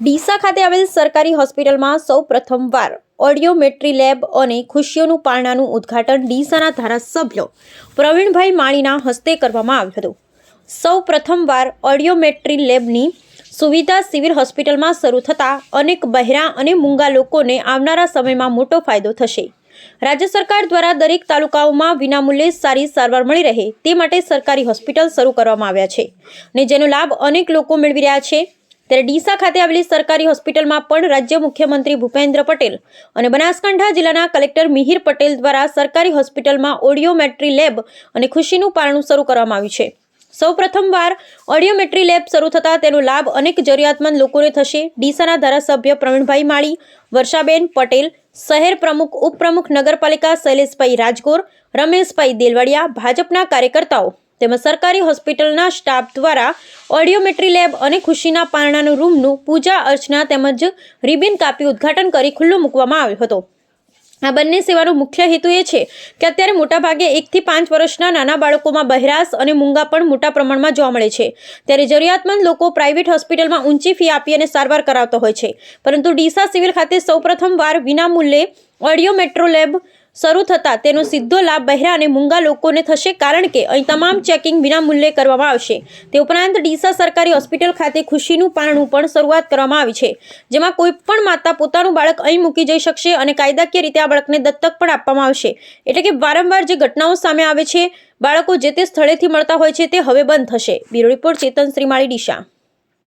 ડીસા ખાતે આવેલ સરકારી હોસ્પિટલમાં સૌ પ્રથમવાર ઓડિયોમેટ્રી લેબ અને ખુશીઓનું પારણાનું ઉદ્ઘાટન ડીસાના ધારાસભ્યો પ્રવીણભાઈ માળીના હસ્તે કરવામાં આવ્યું હતું. સૌ પ્રથમવાર ઓડિયોમેટ્રી લેબની સુવિધા સિવિલ હોસ્પિટલમાં શરૂ થતાં અનેક બહેરા અને મૂંગા લોકોને આવનારા સમયમાં મોટો ફાયદો થશે. રાજ્ય સરકાર દ્વારા દરેક તાલુકાઓમાં વિનામૂલ્યે સારી સારવાર મળી રહે તે માટે સરકારી હોસ્પિટલ શરૂ કરવામાં આવ્યા છે અને જેનો લાભ અનેક લોકો મેળવી રહ્યા છે. ત્યારે ડીસા ખાતે આવેલી સરકારી હોસ્પિટલમાં પણ રાજ્ય મુખ્યમંત્રી ભૂપેન્દ્ર પટેલ અને બનાસકાંઠા જિલ્લાના કલેક્ટર મિહિર પટેલ દ્વારા સરકારી હોસ્પિટલમાં ઓડિયોમેટ્રી લેબ અને ખુશીનું પારણું શરૂ કરવામાં આવ્યું છે. સૌ પ્રથમવાર ઓડિયોમેટ્રી લેબ શરૂ થતાં તેનો લાભ અનેક જરૂરિયાતમંદ લોકોને થશે. ડીસાના ધારાસભ્ય પ્રવીણભાઈ માળી, વર્ષાબેન પટેલ, શહેર પ્રમુખ, ઉપપ્રમુખ, નગરપાલિકા શૈલેષભાઈ રાજગોર, રમેશભાઈ દેલવાડિયા, ભાજપના કાર્યકર્તાઓ તેમજ સરકારી હોસ્પિટલના સ્ટાફ દ્વારા ઓડિયોમેટ્રી લેબ અને ખુશીના પારણાનું રૂમનું પૂજા અર્ચના તેમજ રિબિન કાપી ઉદ્ઘાટન કરી ખુલ્લો મૂકવામાં આવ્યો હતો. આ બંને સેવાનો મુખ્ય હેતુ એ છે કે અત્યારે મોટાભાગે એકથી પાંચ વર્ષના નાના બાળકોમાં બહેરાશ અને મૂંગા પણ મોટા પ્રમાણમાં જોવા મળે છે. ત્યારે જરૂરિયાતમંદ લોકો પ્રાઇવેટ હોસ્પિટલમાં ઊંચી ફી આપી અને સારવાર કરાવતા હોય છે. પરંતુ ડીસા સિવિલ ખાતે સૌપ્રથમ વાર વિનામૂલ્યે ઓડિયો મેટ્રો લેબ શરૂ થતાં તેનો સીધો લાભ બહેરા અને મૂંગા લોકોને થશે કારણ કે અહીં તમામ ચેકિંગ વિનામૂલ્યે કરવામાં આવશે. તે ઉપરાંત ડીસા સરકારી હોસ્પિટલ ખાતે ખુશીનું પારણું પણ શરૂઆત કરવામાં આવી છે, જેમાં કોઈ પણ માતા પોતાનું બાળક અહીં મૂકી જઈ શકશે અને કાયદાકીય રીતે આ બાળકને દત્તક પણ આપવામાં આવશે. એટલે કે વારંવાર જે ઘટનાઓ સામે આવે છે, બાળકો જે તે સ્થળેથી મળતા હોય છે તે હવે બંધ થશે. Bureau report Chetan Shrimali, Deesa.